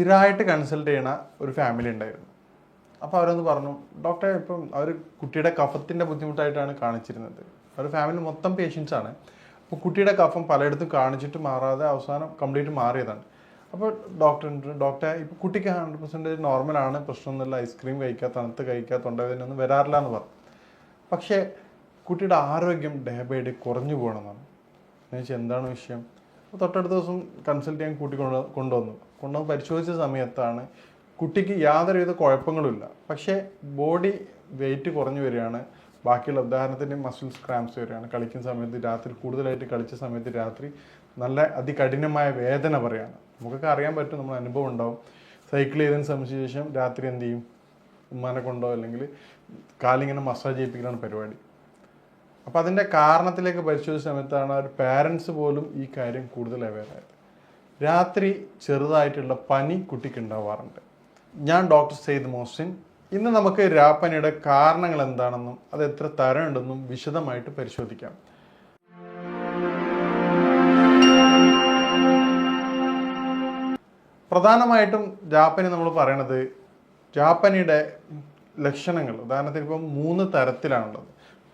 സ്ഥിരമായിട്ട് കൺസൾട്ട് ചെയ്യണ ഒരു ഫാമിലി ഉണ്ടായിരുന്നു. അപ്പോൾ അവരൊന്ന് പറഞ്ഞു ഡോക്ടറെ ഇപ്പം അവർ കുട്ടിയുടെ കഫത്തിന്റെ ബുദ്ധിമുട്ടായിട്ടാണ് കാണിച്ചിരുന്നത്. അവർ ഫാമിലി മൊത്തം പേഷ്യൻസ് ആണ്. അപ്പോൾ കുട്ടിയുടെ കഫം പലയിടത്തും കാണിച്ചിട്ട് മാറാതെ അവസാനം കംപ്ലീറ്റ് മാറിയതാണ്. അപ്പോൾ ഡോക്ടർ ഡോക്ടറെ ഇപ്പോൾ കുട്ടിക്ക് ഹൺഡ്രഡ് പെർസെന്റേജ് നോർമലാണ് പ്രശ്നമൊന്നുമില്ല ഐസ്ക്രീം കഴിക്കുക തണുത്ത് കഴിക്കുക തൊണ്ടവേദനയൊന്നും വരാറില്ല എന്ന് പറഞ്ഞു. പക്ഷേ കുട്ടിയുടെ ആരോഗ്യം ഡേ ബൈ ഡേ കുറഞ്ഞു പോകണമെന്നാണ് എന്നുവെച്ചാൽ എന്താണ് വിഷയം? തൊട്ടടുത്ത ദിവസം കൺസൾട്ട് ചെയ്യാൻ കൂട്ടി കൊണ്ട് കൊണ്ടുവന്നു. കൊണ്ടുവന്ന് പരിശോധിച്ച സമയത്താണ് കുട്ടിക്ക് യാതൊരുവിധ കുഴപ്പങ്ങളുമില്ല. പക്ഷേ ബോഡി വെയിറ്റ് കുറഞ്ഞു വരികയാണ്. ബാക്കിയുള്ള ഉദാഹരണത്തിന് മസിൽസ് ക്രാംസ് വരികയാണ്. കളിക്കുന്ന സമയത്ത് രാത്രി കൂടുതലായിട്ട് കളിച്ച സമയത്ത് രാത്രി നല്ല അതികഠിനമായ വേദന പറയാണ് നമുക്കൊക്കെ അറിയാൻ പറ്റും നമ്മൾ അനുഭവം ഉണ്ടാവും. സൈക്കിൾ ചെയ്തതിന് സംബന്ധിച്ച ശേഷം രാത്രി എന്ത് ചെയ്യും? ഉമ്മാനെ കൊണ്ടോ അല്ലെങ്കിൽ കാലിങ്ങനെ മസാജ് ചെയ്യിപ്പിക്കലാണ് പരിപാടി. അപ്പോൾ അതിന്റെ കാരണത്തിലേക്ക് പരിശോധിച്ച സമയത്താണ് അവർ പാരൻസ് പോലും ഈ കാര്യം കൂടുതൽ അവെയർ രാത്രി ചെറുതായിട്ടുള്ള പനി കുട്ടിക്ക് ഉണ്ടാവാറുണ്ട്. ഞാൻ ഡോക്ടർ സെയ്ദ് മോസിൻ ഇന്ന് നമുക്ക് രാപ്പനിയുടെ കാരണങ്ങൾ എന്താണെന്നും അത് എത്ര തരമുണ്ടെന്നും വിശദമായിട്ട് പരിശോധിക്കാം. പ്രധാനമായിട്ടും ജാപ്പനി നമ്മൾ പറയണത് ജാപ്പനിയുടെ ലക്ഷണങ്ങൾ ഉദാഹരണത്തിന് ഇപ്പം മൂന്ന് തരത്തിലാണുള്ളത്.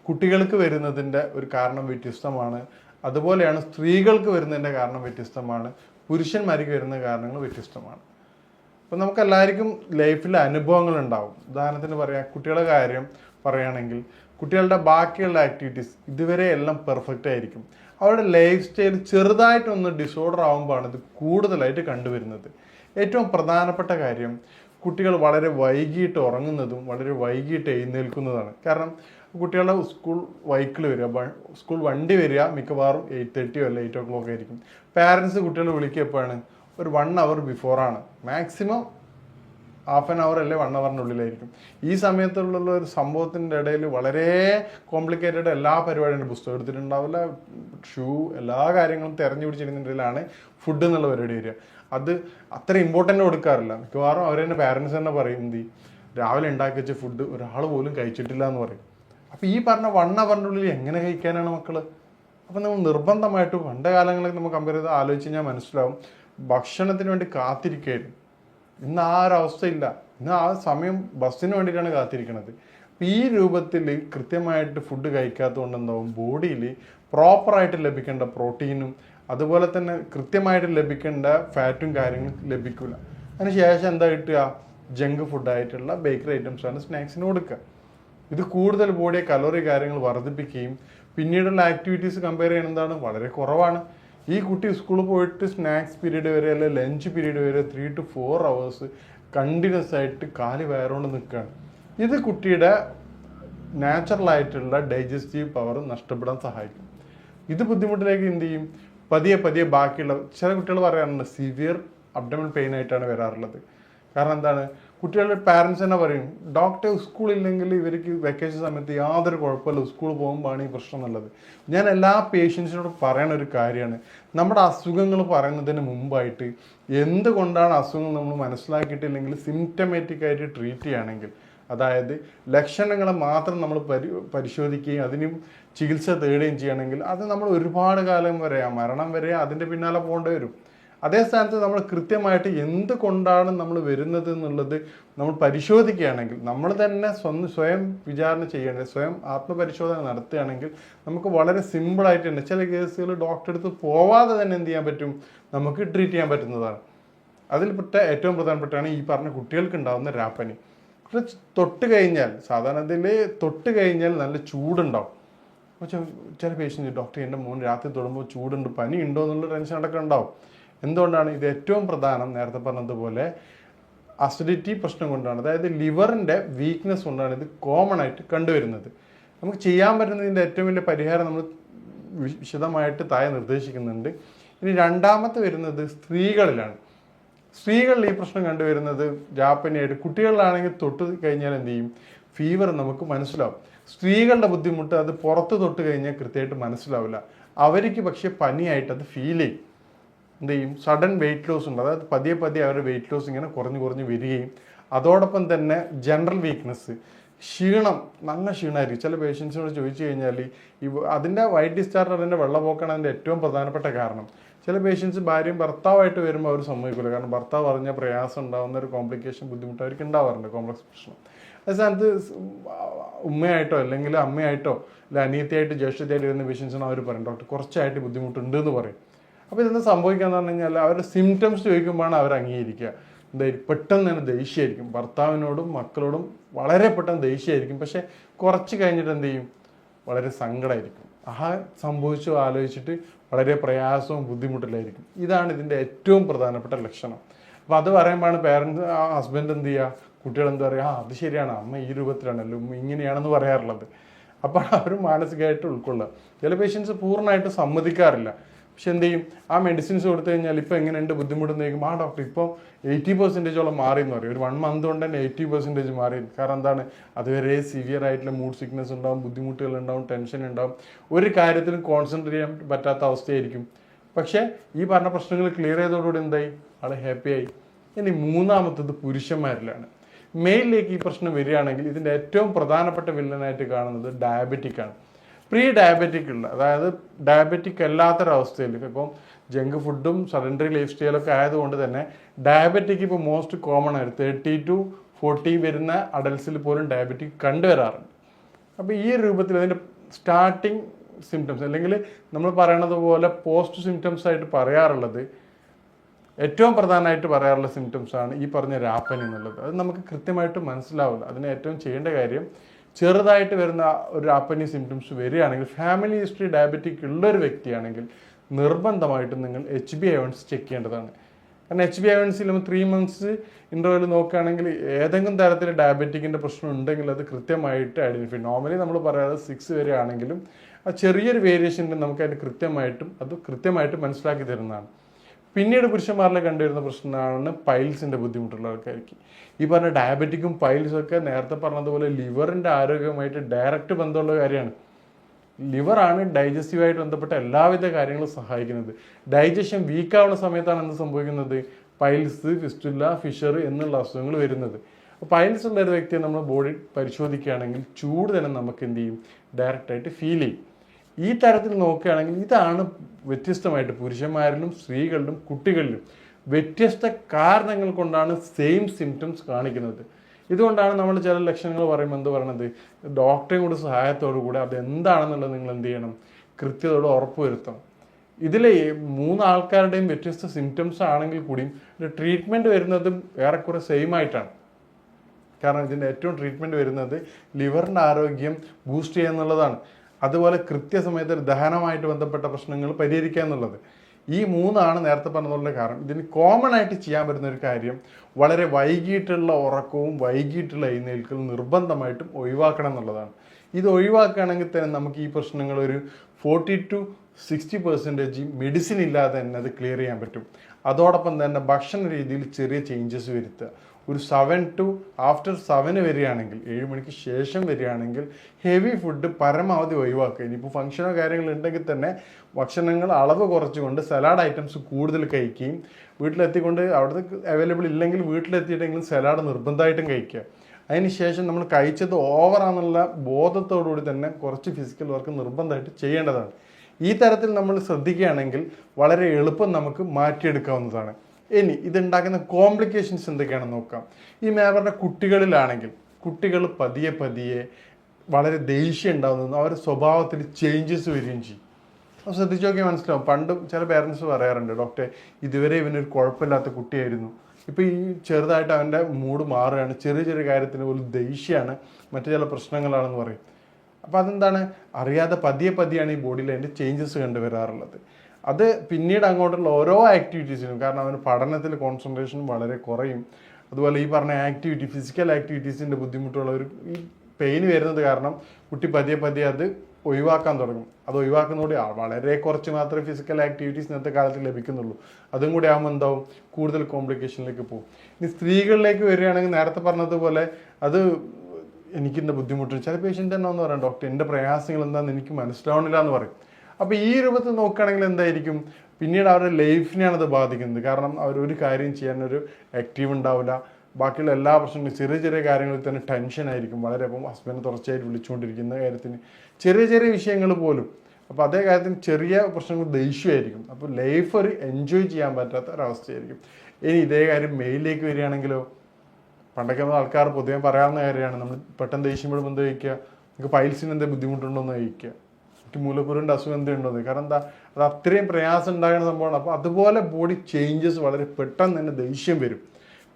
കുട്ടികൾക്ക് വരുന്നതിന്റെ ഒരു കാരണം വ്യത്യസ്തമാണ്. അതുപോലെയാണ് സ്ത്രീകൾക്ക് വരുന്നതിന്റെ കാരണം വ്യത്യസ്തമാണ്. പുരുഷന്മാർക്ക് വരുന്ന കാരണങ്ങൾ വ്യത്യസ്തമാണ്. അപ്പം നമുക്കെല്ലാവർക്കും ലൈഫിൽ അനുഭവങ്ങൾ ഉണ്ടാവും ഉദാഹരണത്തിന് പറയാം കുട്ടികളുടെ കാര്യം പറയുകയാണെങ്കിൽ കുട്ടികളുടെ ബാക്കിയുള്ള ആക്ടിവിറ്റീസ് ഇതുവരെ എല്ലാം പെർഫെക്റ്റ് ആയിരിക്കും. അവരുടെ ലൈഫ് സ്റ്റൈൽ ചെറുതായിട്ടൊന്ന് ഡിസോർഡർ ആകുമ്പോഴാണ് ഇത് കൂടുതലായിട്ട് കണ്ടുവരുന്നത്. ഏറ്റവും പ്രധാനപ്പെട്ട കാര്യം കുട്ടികൾ വളരെ വൈകിട്ട് ഉറങ്ങുന്നതും വളരെ വൈകിട്ട് എഴുന്നേൽക്കുന്നതാണ്. കാരണം കുട്ടികളുടെ സ്കൂൾ വൈക്കിൾ വരിക സ്കൂൾ വണ്ടി വരിക മിക്കവാറും എയ്റ്റ് തേർട്ടിയോ അല്ല എയ്റ്റ് ഓ ക്ലോക്ക് ആയിരിക്കും. പാരൻസ് കുട്ടികളെ വിളിക്കുക എപ്പോഴാണ് ഒരു വൺ അവർ ബിഫോറാണ് മാക്സിമം ഹാഫ് ആൻ അവർ അല്ലെ വൺ അവറിന്റെ ഉള്ളിലായിരിക്കും. ഈ സമയത്തുള്ള ഒരു സംഭവത്തിന്റെ ഇടയിൽ വളരെ കോംപ്ലിക്കേറ്റഡ് എല്ലാ പരിപാടിയും പുസ്തകം എടുത്തിട്ടുണ്ടാവില്ല ഷൂ എല്ലാ കാര്യങ്ങളും തെരഞ്ഞു ഇടയിലാണ് ഫുഡ് എന്നുള്ള പരിപാടി വരിക. അത് അത്ര ഇമ്പോർട്ടന്റ് കൊടുക്കാറില്ല. മിക്കവാറും അവർ തന്നെ പാരൻസ് തന്നെ പറയും രാവിലെ ഉണ്ടാക്കി വെച്ച ഫുഡ് ഒരാൾ പോലും കഴിച്ചിട്ടില്ല എന്ന് പറയും. അപ്പോൾ ഈ പറഞ്ഞ വൺ അവറിന്റെ ഉള്ളിൽ എങ്ങനെ കഴിക്കാനാണ് മക്കൾ അപ്പം നമ്മൾ നിർബന്ധമായിട്ട് പണ്ട് കാലങ്ങളിൽ നമ്മൾ കമ്പയർ ചെയ്ത് ആലോചിച്ച് കഴിഞ്ഞാൽ മനസ്സിലാവും. ഭക്ഷണത്തിന് വേണ്ടി കാത്തിരിക്കുകയായിരുന്നു ഇന്ന് ആ ഒരു അവസ്ഥയില്ല. ഇന്ന് ആ സമയം ബസ്സിന് വേണ്ടിയിട്ടാണ് കാത്തിരിക്കുന്നത് അപ്പം ഈ രൂപത്തിൽ കൃത്യമായിട്ട് ഫുഡ് കഴിക്കാത്തതുകൊണ്ട് എന്താവും? ബോഡിയിൽ പ്രോപ്പറായിട്ട് ലഭിക്കേണ്ട പ്രോട്ടീനും അതുപോലെ തന്നെ കൃത്യമായിട്ട് ലഭിക്കേണ്ട ഫാറ്റും കാര്യങ്ങളും ലഭിക്കില്ല അതിനുശേഷം എന്താ കിട്ടുക? ജങ്ക് ഫുഡായിട്ടുള്ള ബേക്കറി ഐറ്റംസാണ് സ്നാക്സിന് കൊടുക്കുക. ഇത് കൂടുതൽ ബോഡിയെ കലോറി കാര്യങ്ങൾ വർദ്ധിപ്പിക്കുകയും പിന്നീടുള്ള ആക്ടിവിറ്റീസ് കമ്പയർ എന്താണ്? വളരെ കുറവാണ്. ഈ കുട്ടി സ്കൂളിൽ പോയിട്ട് സ്നാക്സ് പീരീഡ് വരെ അല്ലെ ലഞ്ച് പീരീഡ് വരെ three to four hours continuous ആയിട്ട് കാലി വയറുകൊണ്ട് നിൽക്കുകയാണ്. ഇത് കുട്ടിയുടെ നാച്ചുറൽ ആയിട്ടുള്ള ഡൈജസ്റ്റീവ് പവർ നഷ്ടപ്പെടാൻ സഹായിക്കും. ഇത് ബുദ്ധിമുട്ടിലേക്ക് എന്ത് ചെയ്യും? പതിയെ പതിയെ ബാക്കിയുള്ള ചില കുട്ടികൾ പറയാറുണ്ട് സിവിയർ അബ്ഡമൻ പെയിൻ ആയിട്ടാണ് വരാറുള്ളത്. കാരണം എന്താണ്? കുട്ടികളുടെ പാരൻസ് തന്നെ പറയും ഡോക്ടർ സ്കൂളില്ലെങ്കിൽ ഇവർക്ക് വെക്കേഷൻ സമയത്ത് യാതൊരു കുഴപ്പമില്ല. സ്കൂൾ പോകുമ്പോഴാണ് ഈ പ്രശ്നം എന്നുള്ളത് ഞാൻ എല്ലാ പേഷ്യൻസിനോടും പറയണ ഒരു കാര്യമാണ്. നമ്മുടെ അസുഖങ്ങൾ പറയുന്നതിന് മുമ്പായിട്ട് എന്തുകൊണ്ടാണ് അസുഖങ്ങൾ നമ്മൾ മനസ്സിലാക്കിയിട്ടില്ലെങ്കിൽ സിംറ്റമാറ്റിക് ആയിട്ട് ട്രീറ്റ് ചെയ്യുകയാണെങ്കിൽ അതായത് ലക്ഷണങ്ങളെ മാത്രം നമ്മൾ പരി പരിശോധിക്കുകയും അതിന് ചികിത്സ തേടുകയും ചെയ്യുകയാണെങ്കിൽ അത് നമ്മൾ ഒരുപാട് കാലം വരെ മരണം വരെ അതിന്റെ പിന്നാലെ പോകേണ്ടി വരും. അതേ സ്ഥാനത്ത് നമ്മൾ കൃത്യമായിട്ട് എന്തുകൊണ്ടാണ് നമ്മൾ വരുന്നത് എന്നുള്ളത് നമ്മൾ പരിശോധിക്കുകയാണെങ്കിൽ നമ്മൾ തന്നെ സ്വന്ത സ്വയം വിചാരണ ചെയ്യേണ്ടത് സ്വയം ആത്മപരിശോധന നടത്തുകയാണെങ്കിൽ നമുക്ക് വളരെ സിമ്പിളായിട്ട് തന്നെ ചില കേസുകൾ ഡോക്ടറെ അടുത്ത് പോവാതെ തന്നെ എന്ത് ചെയ്യാൻ പറ്റും? നമുക്ക് ട്രീറ്റ് ചെയ്യാൻ പറ്റുന്നതാണ്. അതിൽപ്പെട്ട ഏറ്റവും പ്രധാനപ്പെട്ടാണ് ഈ പറഞ്ഞ കുട്ടികൾക്ക് ഉണ്ടാകുന്ന രാപ്പനി തൊട്ട് കഴിഞ്ഞാൽ സാധാരണ ഇതിൽ തൊട്ട് കഴിഞ്ഞാൽ നല്ല ചൂടുണ്ടാവും. പക്ഷെ ചില പേഷ്യന്റ് ഡോക്ടർ എന്റെ മോൻ രാത്രി തൊടുമ്പോൾ ചൂടുണ്ട് പനി ഉണ്ടോ എന്നുള്ള ടെൻഷൻ അടക്കം ഉണ്ടാവും. എന്തുകൊണ്ടാണ് ഇത് ഏറ്റവും പ്രധാനം? നേരത്തെ പറഞ്ഞതുപോലെ അസിഡിറ്റി പ്രശ്നം കൊണ്ടാണ്. അതായത് ലിവറിന്റെ വീക്ക്നെസ് കൊണ്ടാണ് ഇത് കോമൺ ആയിട്ട് കണ്ടുവരുന്നത്. നമുക്ക് ചെയ്യാൻ പറ്റുന്നതിന്റെ ഏറ്റവും വലിയ പരിഹാരം നമ്മൾ വിശദമായിട്ട് താഴെ നിർദ്ദേശിക്കുന്നുണ്ട്. ഇനി രണ്ടാമത്തെ വരുന്നത് സ്ത്രീകളിലാണ്. സ്ത്രീകളിൽ ഈ പ്രശ്നം കണ്ടുവരുന്നത് ജാപ്പനിയായിട്ട് കുട്ടികളിലാണെങ്കിൽ തൊട്ട് കഴിഞ്ഞാൽ എന്ത് ചെയ്യും? ഫീവർ നമുക്ക് മനസ്സിലാവും. സ്ത്രീകളുടെ ബുദ്ധിമുട്ട് അത് പുറത്ത് തൊട്ട് കഴിഞ്ഞാൽ കൃത്യമായിട്ട് മനസ്സിലാവില്ല. അവർക്ക് പക്ഷേ പനിയായിട്ട് അത് ഫീൽ ചെയ്യും. എന്ത് ചെയ്യും? സഡൻ വെയിറ്റ് ലോസ് ഉണ്ട്. അതായത് പതിയെ പതിയെ അവരുടെ വെയിറ്റ് ലോസ് ഇങ്ങനെ കുറഞ്ഞു കുറഞ്ഞ് വരികയും അതോടൊപ്പം തന്നെ ജനറൽ വീക്ക്നെസ് ക്ഷീണം നല്ല ക്ഷീണമായിരിക്കും. ചില പേഷ്യൻസിനോട് ചോദിച്ചു കഴിഞ്ഞാൽ ഈ അതിന്റെ വൈറ്റ് ഡിസ്ചാർജ് അതിന്റെ വെള്ളപ്പോക്കാണ് അതിന്റെ ഏറ്റവും പ്രധാനപ്പെട്ട കാരണം. ചില പേഷ്യൻസ് ഭാര്യയും ഭർത്താവായിട്ട് വരുമ്പോൾ അവർ സമ്മതിക്കില്ല കാരണം ഭർത്താവ് പറഞ്ഞ പ്രയാസം ഉണ്ടാകുന്ന ഒരു കോംപ്ലിക്കേഷൻ ബുദ്ധിമുട്ട് അവർക്ക് ഉണ്ടാവാറുണ്ട് കോംപ്ലക്സ് പ്രശ്നം. അത് സ്ഥാനത്ത് ഉമ്മയായിട്ടോ അല്ലെങ്കിൽ അമ്മയായിട്ടോ അല്ല അനിയത്തിയായിട്ട് ജ്യേഷ്ഠത്തിയായിട്ട് വരുന്ന പേഷ്യൻസാണ് അവർ പറയും ഡോക്ടർ കുറച്ചായിട്ട് ബുദ്ധിമുട്ടുണ്ട് എന്ന് പറയും. അപ്പോൾ ഇതെന്താ സംഭവിക്കാന്ന് പറഞ്ഞു കഴിഞ്ഞാൽ അവരുടെ സിംറ്റംസ് ചോദിക്കുമ്പോഴാണ് അവർ അംഗീകരിക്കുക. പെട്ടെന്ന് തന്നെ ദേഷ്യമായിരിക്കും. ഭർത്താവിനോടും മക്കളോടും വളരെ പെട്ടെന്ന് ദേഷ്യമായിരിക്കും. പക്ഷേ കുറച്ച് കഴിഞ്ഞിട്ട് എന്ത് ചെയ്യും? വളരെ സങ്കടമായിരിക്കും. ആ സംഭവിച്ചു ആലോചിച്ചിട്ട് വളരെ പ്രയാസവും ബുദ്ധിമുട്ടിലായിരിക്കും. ഇതാണ് ഇതിന്റെ ഏറ്റവും പ്രധാനപ്പെട്ട ലക്ഷണം. അപ്പോൾ അത് പറയുമ്പോഴാണ് പേരൻസ് ആ ഹസ്ബൻഡ് എന്ത് ചെയ്യുക? കുട്ടികൾ എന്താ പറയുക? ആ അത് ശരിയാണ്. അമ്മ ഈ രൂപത്തിലാണല്ലോ. ഇങ്ങനെയാണെന്ന് പറയാറുള്ളത്. അപ്പോൾ അവർ മാനസികമായിട്ട് ഉൾക്കൊള്ളുക. ചില പേഷ്യൻസ് പൂർണമായിട്ട് സമ്മതിക്കാറില്ല. പക്ഷെ എന്ത് ചെയ്യും? ആ മെഡിസിൻസ് കൊടുത്തു കഴിഞ്ഞാൽ ഇപ്പോൾ എങ്ങനെയുണ്ട് ബുദ്ധിമുട്ടെന്ന് ചോദിക്കുമ്പോൾ ആ ഡോക്ടർ ഇപ്പോൾ എയ്റ്റി പെർസെന്റേജോളം മാറി എന്ന് പറയും. ഒരു വൺ മന്ത് കൊണ്ട് തന്നെ എയ്റ്റി പെർസെന്റേജ് മാറി. കാരണം എന്താണ്? അതുവരെ സിവിയർ ആയിട്ടുള്ള മൂഡ് സിക്നസ് ഉണ്ടാവും ബുദ്ധിമുട്ടുകൾ ഉണ്ടാവും ടെൻഷൻ ഉണ്ടാവും. ഒരു കാര്യത്തിലും കോൺസെൻട്രേറ്റ് ചെയ്യാൻ പറ്റാത്ത അവസ്ഥയായിരിക്കും. പക്ഷേ ഈ പറഞ്ഞ പ്രശ്നങ്ങൾ ക്ലിയർ ചെയ്തതോടുകൂടി എന്തായി? ആൾ ഹാപ്പിയായി ഇനി മൂന്നാമത്തത് പുരുഷന്മാരിലാണ്. മെയിലിലേക്ക് ഈ പ്രശ്നം വരികയാണെങ്കിൽ ഇതിന്റെ ഏറ്റവും പ്രധാനപ്പെട്ട വില്ലനായിട്ട് കാണുന്നത് ഡയബറ്റിക് ആണ്. പ്രീ ഡയബറ്റിക് ഉള്ള അതായത് ഡയബറ്റിക് അല്ലാത്തൊരവസ്ഥയിൽ. ഇപ്പം ജങ്ക് ഫുഡും സഡൻഡറി ലൈഫ് സ്റ്റൈലൊക്കെ ആയതുകൊണ്ട് തന്നെ ഡയബറ്റിക് ഇപ്പോൾ മോസ്റ്റ് കോമൺ ആണ്. തേർട്ടി ടു ഫോർട്ടി വരുന്ന അഡൽസിൽ പോലും ഡയബറ്റിക് കണ്ടുവരാറുണ്ട്. അപ്പോൾ ഈ രൂപത്തിൽ അതിന്റെ സ്റ്റാർട്ടിങ് സിംറ്റംസ് അല്ലെങ്കിൽ നമ്മൾ പറയണത് പോലെ പോസ്റ്റ് സിംറ്റംസ് ആയിട്ട് പറയാറുള്ളത് ഏറ്റവും പ്രധാനമായിട്ട് പറയാറുള്ള സിംറ്റംസ് ആണ് ഈ പറഞ്ഞ രാപ്പൻ എന്നുള്ളത്. അത് നമുക്ക് കൃത്യമായിട്ട് മനസ്സിലാവില്ല. അതിന് ഏറ്റവും ചെയ്യേണ്ട കാര്യം ചെറുതായിട്ട് വരുന്ന ഒരു ആപ്പനി സിംറ്റംസ് വരികയാണെങ്കിൽ ഫാമിലി ഹിസ്റ്ററി ഡയബറ്റിക് ഉള്ള ഒരു വ്യക്തിയാണെങ്കിൽ നിർബന്ധമായിട്ടും നിങ്ങൾ എച്ച് ബി എവൻസ് ചെക്ക് ചെയ്യേണ്ടതാണ്. കാരണം എച്ച് ബി എവൻസിൽ നമ്മൾ ത്രീ മന്ത്സ് ഇന്റർവെൽ നോക്കുകയാണെങ്കിൽ ഏതെങ്കിലും തരത്തിൽ ഡയബറ്റിക്കിന്റെ പ്രശ്നം ഉണ്ടെങ്കിൽ അത് കൃത്യമായിട്ട് ഐഡന്റിഫൈ നോർമലി നമ്മൾ പറയാറ് സിക്സ് വരെ ആണെങ്കിലും ആ ചെറിയൊരു വേരിയേഷന്റെ നമുക്ക് അതിന് കൃത്യമായിട്ടും അത് കൃത്യമായിട്ട് മനസ്സിലാക്കി തരുന്നതാണ്. പിന്നീട് പുരുഷന്മാരിൽ കണ്ടുവരുന്ന പ്രശ്നമാണ് പൈൽസിന്റെ ബുദ്ധിമുട്ടുള്ള ആൾക്കാർക്ക് ഈ പറഞ്ഞ ഡയബറ്റിക്കും പൈൽസും ഒക്കെ നേരത്തെ പറഞ്ഞതുപോലെ ലിവറിന്റെ ആരോഗ്യവുമായിട്ട് ഡയറക്റ്റ് ബന്ധമുള്ള കാര്യമാണ്. ലിവറാണ് ഡൈജസ്റ്റീവായിട്ട് ബന്ധപ്പെട്ട എല്ലാവിധ കാര്യങ്ങളും സഹായിക്കുന്നത്. ഡൈജഷൻ വീക്കാവുന്ന സമയത്താണ് എന്ത് സംഭവിക്കുന്നത്? പൈൽസ് ഫിസ്റ്റുല ഫിഷർ എന്നുള്ള അസുഖങ്ങൾ വരുന്നത്. അപ്പോൾ പൈൽസ് ഉള്ള ഒരു വ്യക്തിയെ നമ്മൾ ബോഡി പരിശോധിക്കുകയാണെങ്കിൽ ചൂട് തന്നെ നമുക്ക് എന്ത് ചെയ്യും? ഡയറക്റ്റായിട്ട് ഫീൽ ചെയ്യും. ഈ തരത്തിൽ നോക്കുകയാണെങ്കിൽ ഇതാണ് വ്യത്യസ്തമായിട്ട് പുരുഷന്മാരിലും സ്ത്രീകളിലും കുട്ടികളിലും വ്യത്യസ്ത കാരണങ്ങൾ കൊണ്ടാണ് സെയിം സിംറ്റംസ് കാണിക്കുന്നത്. ഇതുകൊണ്ടാണ് നമ്മൾ ചില ലക്ഷണങ്ങൾ പറയുമ്പോൾ എന്ത് പറയണത്? ഡോക്ടറെ കൂടെ സഹായത്തോടു കൂടെ അത് എന്താണെന്നുള്ളത് നിങ്ങൾ എന്ത് ചെയ്യണം? കൃത്യതയോടെ ഉറപ്പുവരുത്തണം ഇതിൽ മൂന്ന് ആൾക്കാരുടെയും വ്യത്യസ്ത സിംറ്റംസ് ആണെങ്കിൽ കൂടിയും ട്രീറ്റ്മെന്റ് വരുന്നതും ഏറെക്കുറെ സെയിം ആയിട്ടാണ്. കാരണം ഇതിന്റെ ഏറ്റവും ട്രീറ്റ്മെന്റ് വരുന്നത് ലിവറിന്റെ ആരോഗ്യം ബൂസ്റ്റ് ചെയ്യുക എന്നുള്ളതാണ്. അതുപോലെ കൃത്യസമയത്ത് ഒരു ദഹനമായിട്ട് ബന്ധപ്പെട്ട പ്രശ്നങ്ങൾ പരിഹരിക്കുക എന്നുള്ളത്. ഈ മൂന്നാണ് നേരത്തെ പറഞ്ഞതുള്ള കാരണം. ഇതിന് കോമൺ ആയിട്ട് ചെയ്യാൻ പറ്റുന്ന ഒരു കാര്യം വളരെ വൈകിട്ടുള്ള ഉറക്കവും വൈകിട്ടുള്ള എഴുന്നേൽക്കലും നിർബന്ധമായിട്ടും ഒഴിവാക്കണം എന്നുള്ളതാണ്. ഇത് ഒഴിവാക്കുകയാണെങ്കിൽ തന്നെ നമുക്ക് ഈ പ്രശ്നങ്ങൾ ഒരു forty to sixty percentage medicine ഇല്ലാതെ തന്നെ അത് ക്ലിയർ ചെയ്യാൻ പറ്റും. അതോടൊപ്പം തന്നെ ഭക്ഷണ രീതിയിൽ ചെറിയ ചേഞ്ചസ് വരുത്തുക. ഒരു സെവൻ ടു ആഫ്റ്റർ സെവന് വരികയാണെങ്കിൽ ഏഴ് മണിക്ക് ശേഷം വരികയാണെങ്കിൽ ഹെവി ഫുഡ് പരമാവധി ഒഴിവാക്കുക. ഇനിയിപ്പോൾ ഫംഗ്ഷനോ കാര്യങ്ങൾ ഉണ്ടെങ്കിൽ തന്നെ ഭക്ഷണങ്ങൾ അളവ് കുറച്ചുകൊണ്ട് സലാഡ് ഐറ്റംസ് കൂടുതൽ കഴിക്കുകയും വീട്ടിലെത്തിക്കൊണ്ട് അവിടുത്തെ അവൈലബിൾ ഇല്ലെങ്കിൽ വീട്ടിലെത്തിയിട്ടെങ്കിലും സലാഡ് നിർബന്ധമായിട്ടും കഴിക്കുക. അതിനുശേഷം നമ്മൾ കഴിച്ചത് ഓവറാണെന്നുള്ള ബോധത്തോടുകൂടി തന്നെ കുറച്ച് ഫിസിക്കൽ വർക്ക് നിർബന്ധമായിട്ട് ചെയ്യേണ്ടതാണ്. ഈ തരത്തിൽ നമ്മൾ ശ്രദ്ധിക്കുകയാണെങ്കിൽ വളരെ എളുപ്പം നമുക്ക് മാറ്റിയെടുക്കാവുന്നതാണ്. ഇനി ഇതുണ്ടാക്കുന്ന കോംപ്ലിക്കേഷൻസ് എന്തൊക്കെയാണെന്ന് നോക്കാം. ഈ മേവറിന്റെ കുട്ടികളിലാണെങ്കിൽ കുട്ടികൾ പതിയെ പതിയെ വളരെ ദേഷ്യം ഉണ്ടാകുന്നു അവരുടെ സ്വഭാവത്തിൽ ചേഞ്ചസ് വരികയും ചെയ്യും. അപ്പോൾ ശ്രദ്ധിച്ചു നോക്കിയാൽ മനസ്സിലാവും. പണ്ടും ചില പേരൻസ് പറയാറുണ്ട് ഡോക്ടറെ ഇതുവരെ ഇവനൊരു കുഴപ്പമില്ലാത്ത കുട്ടിയായിരുന്നു. ഇപ്പോൾ ഈ ചെറുതായിട്ട് അവന്റെ മൂഡ് മാറുകയാണ്. ചെറിയ ചെറിയ കാര്യത്തിന് പോലും ദേഷ്യമാണ്. മറ്റു ചില പ്രശ്നങ്ങളാണെന്ന് പറയും. അപ്പോൾ അതെന്താണ്? അറിയാതെ പതിയെ പതിയാണ് ഈ ബോഡിയിൽ അതിന്റെ ചേഞ്ചസ് കണ്ടുവരാറുള്ളത്. അത് പിന്നീട് അങ്ങോട്ടുള്ള ഓരോ ആക്ടിവിറ്റീസിനും കാരണം അവന് പഠനത്തിൽ കോൺസെൻട്രേഷൻ വളരെ കുറയും. അതുപോലെ ഈ പറഞ്ഞ ആക്ടിവിറ്റി ഫിസിക്കൽ ആക്ടിവിറ്റീസിന്റെ ബുദ്ധിമുട്ടുള്ള ഒരു ഈ പെയിൻ വരുന്നത് കാരണം കുട്ടി പതിയെ പതിയെ അത് ഒഴിവാക്കാൻ തുടങ്ങും. അത് ഒഴിവാക്കുന്നതോടെ വളരെ കുറച്ച് മാത്രമേ ഫിസിക്കൽ ആക്ടിവിറ്റീസ് ഇന്നത്തെ കാലത്ത് ലഭിക്കുന്നുള്ളൂ. അതും കൂടി ആകുമ്പോൾ എന്താവും? കൂടുതൽ കോംപ്ലിക്കേഷനിലേക്ക് പോകും. ഇനി സ്ത്രീകളിലേക്ക് വരികയാണെങ്കിൽ നേരത്തെ പറഞ്ഞതുപോലെ അത് എനിക്കിന്റെ ബുദ്ധിമുട്ട്. ചില പേഷ്യന്റ് തന്നെ ഒന്ന് പറയാം ഡോക്ടർ എന്റെ പ്രയാസങ്ങൾ എന്താണെന്ന് എനിക്ക് മനസ്സിലാവണില്ല എന്ന് പറയും. അപ്പോൾ ഈ രൂപത്തിൽ നോക്കുകയാണെങ്കിൽ എന്തായിരിക്കും? പിന്നീട് അവരുടെ ലൈഫിനെയാണ് അത് ബാധിക്കുന്നത്. കാരണം അവർ ഒരു കാര്യം ചെയ്യാൻ ഒരു ആക്റ്റീവ് ഉണ്ടാവില്ല. ബാക്കിയുള്ള എല്ലാ പ്രശ്നങ്ങളും ചെറിയ ചെറിയ കാര്യങ്ങളിൽ തന്നെ ടെൻഷൻ ആയിരിക്കും. വളരെ അപ്പം ഹസ്ബൻഡ് തുടർച്ചയായിട്ട് വിളിച്ചുകൊണ്ടിരിക്കുന്ന കാര്യത്തിന് ചെറിയ ചെറിയ വിഷയങ്ങൾ പോലും. അപ്പോൾ അതേ കാര്യത്തിന് ചെറിയ പ്രശ്നങ്ങൾ ദേഷ്യമായിരിക്കും. അപ്പോൾ ലൈഫ് ഒരു എൻജോയ് ചെയ്യാൻ പറ്റാത്ത ഒരവസ്ഥയായിരിക്കും. ഇനി ഇതേ കാര്യം മെയിലേക്ക് വരികയാണെങ്കിലോ? പണ്ടൊക്കെ നമ്മൾ ആൾക്കാർ പൊതുവെ പറയാവുന്ന കാര്യമാണ്. നമ്മൾ പെട്ടെന്ന് ദേഷ്യപ്പെടുമ്പോൾ എന്ത് കഴിക്കുക നിങ്ങൾക്ക് പൈൽസിന് എന്തെങ്കിലും ബുദ്ധിമുട്ടുണ്ടോ എന്ന് കഴിക്കുക മൂലക്കുരുവിന്റെ അസുഖം ഉണ്ടോ കാരണം എന്താ അത് അത്രയും പ്രയാസം ഉണ്ടാകുന്ന സംഭവമാണ്. അപ്പോൾ അതുപോലെ ബോഡി ചേഞ്ചസ് വളരെ പെട്ടെന്ന് തന്നെ ദേഷ്യം വരും.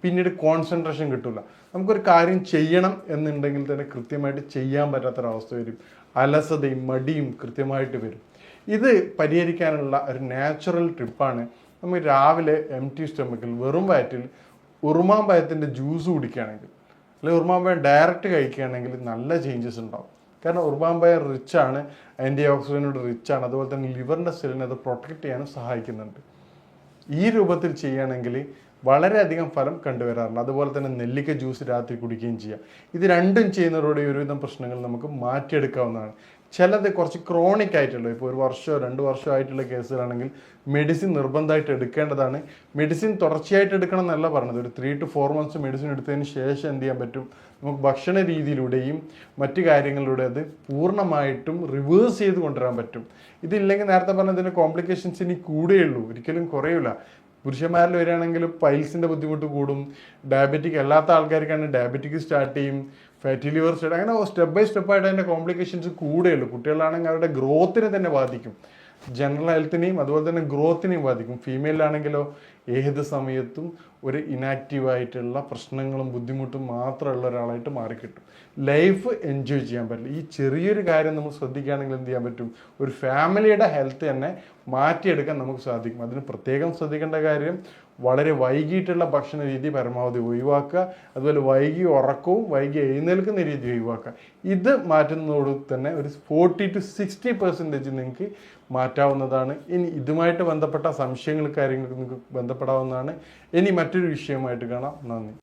പിന്നീട് കോൺസെൻട്രേഷൻ കിട്ടില്ല നമുക്കൊരു കാര്യം ചെയ്യണം എന്നുണ്ടെങ്കിൽ തന്നെ കൃത്യമായിട്ട് ചെയ്യാൻ പറ്റാത്തൊരവസ്ഥ വരും. അലസതയും മടിയും കൃത്യമായിട്ട് വരും. ഇത് പരിഹരിക്കാനുള്ള ഒരു നാച്ചുറൽ ട്രിപ്പാണ് നമ്മൾ രാവിലെ എം ടി സ്റ്റൊമക്കിൽ വെറും വയറ്റിൽ ഉറുമാമ്പയത്തിന്റെ ജ്യൂസ് കുടിക്കുകയാണെങ്കിൽ അല്ലെങ്കിൽ ഉറുമാമ്പയം ഡയറക്റ്റ് കഴിക്കുകയാണെങ്കിൽ നല്ല ചേഞ്ചസ് ഉണ്ടാവും. കാരണം ഉർബാംബയർ റിച്ച് ആണ് ആന്റി ഓക്സിഡന്റോട് റിച്ച് ആണ് അതുപോലെ തന്നെ ലിവറിന്റെ സെല്ലിനെ അത് പ്രൊട്ടക്റ്റ് ചെയ്യാനും സഹായിക്കുന്നുണ്ട്. ഈ രൂപത്തിൽ ചെയ്യുകയാണെങ്കിൽ വളരെയധികം ഫലം കണ്ടുവരാറുണ്ട്. അതുപോലെ തന്നെ നെല്ലിക്ക ജ്യൂസ് രാത്രി കുടിക്കുകയും ചെയ്യാം. ഇത് രണ്ടും ചെയ്യുന്നതോടെ ഒരുവിധം പ്രശ്നങ്ങൾ നമുക്ക് മാറ്റിയെടുക്കാവുന്നതാണ്. ചിലത് കുറച്ച് ക്രോണിക് ആയിട്ടുള്ള. ഇപ്പോൾ ഒരു വർഷമോ രണ്ട് വർഷമോ ആയിട്ടുള്ള കേസുകളാണെങ്കിൽ മെഡിസിൻ നിർബന്ധമായിട്ട് എടുക്കേണ്ടതാണ്. മെഡിസിൻ തുടർച്ചയായിട്ട് എടുക്കണം എന്നല്ല പറഞ്ഞത്. ഒരു three to four months medicine എടുത്തതിന് ശേഷം എന്ത് ചെയ്യാൻ പറ്റും? നമുക്ക് ഭക്ഷണ രീതിയിലൂടെയും മറ്റു കാര്യങ്ങളിലൂടെ അത് പൂർണമായിട്ടും റിവേഴ്സ് ചെയ്ത് കൊണ്ടുവരാൻ പറ്റും. ഇതില്ലെങ്കിൽ നേരത്തെ പറഞ്ഞതിന്റെ കോംപ്ലിക്കേഷൻസ് ഇനി കൂടുകയുള്ളൂ. ഒരിക്കലും കുറയില്ല പുരുഷന്മാരിൽ വരികയാണെങ്കിൽ പൈൽസിന്റെ ബുദ്ധിമുട്ട് കൂടും. ഡയബറ്റിക് അല്ലാത്ത ആൾക്കാർക്കാണ് ഡയബറ്റിക് സ്റ്റാർട്ട് ചെയ്യും. ഫാറ്റി ലിവർ സ്റ്റേഡ് അങ്ങനെ സ്റ്റെപ്പ് ബൈ സ്റ്റെപ്പായിട്ട് അതിന്റെ കോംപ്ലിക്കേഷൻസ് കൂടെയുള്ളൂ കുട്ടികളാണെങ്കിൽ അവരുടെ ഗ്രോത്തിനെ തന്നെ ബാധിക്കും. ജനറൽ ഹെൽത്തിനെയും അതുപോലെ തന്നെ ഗ്രോത്തിനെയും ബാധിക്കും. ഫീമെയിലാണെങ്കിലോ ഏത് സമയത്തും ഒരു ഇനാക്റ്റീവായിട്ടുള്ള പ്രശ്നങ്ങളും ബുദ്ധിമുട്ടും മാത്രമുള്ള ഒരാളായിട്ട് മാറിക്കിട്ടും. ലൈഫ് എൻജോയ് ചെയ്യാൻ പറ്റില്ല. ഈ ചെറിയൊരു കാര്യം നമ്മൾ ശ്രദ്ധിക്കുകയാണെങ്കിൽ എന്ത് ചെയ്യാൻ പറ്റും? ഒരു ഫാമിലിയുടെ ഹെൽത്ത് തന്നെ മാറ്റിയെടുക്കാൻ നമുക്ക് സാധിക്കും. അതിന് പ്രത്യേകം ശ്രദ്ധിക്കേണ്ട കാര്യം വളരെ വൈകിയിട്ടുള്ള ഭക്ഷണ രീതി പരമാവധി ഒഴിവാക്കുക. അതുപോലെ വൈകി ഉറക്കവും വൈകി എഴുന്നേൽക്കുന്ന രീതി ഒഴിവാക്കുക. ഇത് മാറ്റുന്നതോട് തന്നെ ഒരു ഫോർട്ടി ടു സിക്സ്റ്റി പെർസെന്റേജ് നിങ്ങൾക്ക് മാറ്റാവുന്നതാണ്. ഇനി ഇതുമായിട്ട് ബന്ധപ്പെട്ട സംശയങ്ങൾ കാര്യങ്ങൾക്ക് നിങ്ങൾക്ക് ബന്ധപ്പെടാവുന്നതാണ്. ഇനി മറ്റൊരു വിഷയമായിട്ട് കാണാം. നന്ദി.